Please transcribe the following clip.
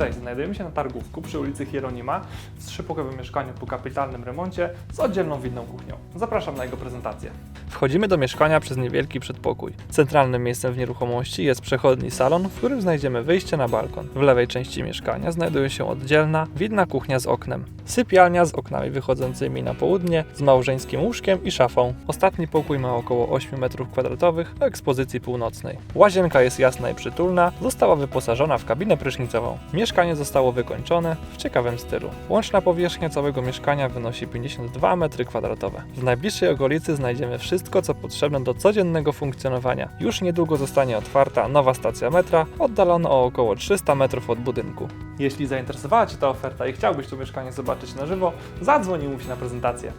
Cześć, znajdujemy się na targówku przy ulicy Hieronima w trzypokojowym mieszkaniu po kapitalnym remoncie z oddzielną widną kuchnią. Zapraszam na jego prezentację. Wchodzimy do mieszkania przez niewielki przedpokój. Centralnym miejscem w nieruchomości jest przechodni salon, w którym znajdziemy wyjście na balkon. W lewej części mieszkania znajduje się oddzielna, widna kuchnia z oknem. Sypialnia z oknami wychodzącymi na południe, z małżeńskim łóżkiem i szafą. Ostatni pokój ma około 8 m2 o ekspozycji północnej. Łazienka jest jasna i przytulna, została wyposażona w kabinę prysznicową. Mieszkanie zostało wykończone w ciekawym stylu. Łączna powierzchnia całego mieszkania wynosi 52 m2. W najbliższej okolicy znajdziemy wszystko, co potrzebne do codziennego funkcjonowania. Już niedługo zostanie otwarta nowa stacja metra, oddalona o około 300 metrów od budynku. Jeśli zainteresowała Cię ta oferta i chciałbyś to mieszkanie zobaczyć na żywo, zadzwoń i na prezentację.